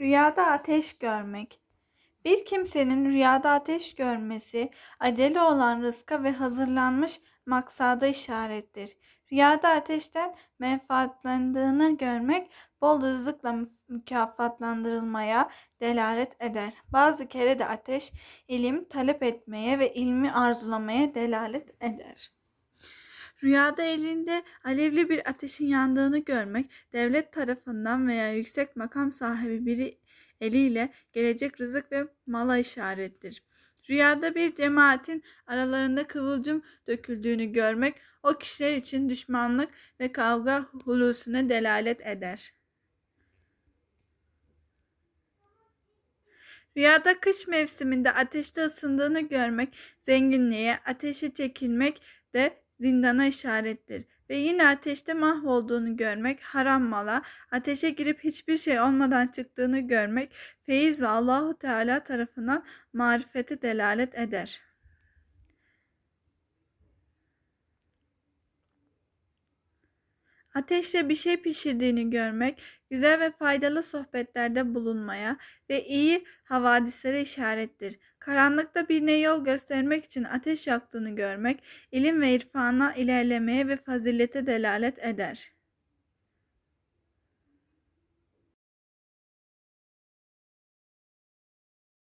Rüyada ateş görmek. Bir kimsenin rüyada ateş görmesi, acele olan rızka ve hazırlanmış maksada işarettir. Rüyada ateşten menfaatlandığını görmek, bol rızıkla mü- mükafatlandırılmaya delalet eder. Bazı kere de ateş, ilim talep etmeye ve ilmi arzulamaya delalet eder. Rüyada elinde alevli bir ateşin yandığını görmek, devlet tarafından veya yüksek makam sahibi biri eliyle gelecek rızık ve mala işarettir. Rüyada bir cemaatin aralarında kıvılcım döküldüğünü görmek, o kişiler için düşmanlık ve kavga hulusuna delalet eder. Rüyada kış mevsiminde ateşte ısındığını görmek, zenginliğe, ateşe çekilmek de zindana işarettir. Ve yine ateşte mahvolduğunu görmek, haram mala, ateşe girip hiçbir şey olmadan çıktığını görmek, feyiz ve Allahu Teala tarafından marifete delalet eder. Ateşle bir şey pişirdiğini görmek, güzel ve faydalı sohbetlerde bulunmaya ve iyi havadislere işarettir. Karanlıkta birine yol göstermek için ateş yaktığını görmek, ilim ve irfana ilerlemeye ve fazilete delalet eder.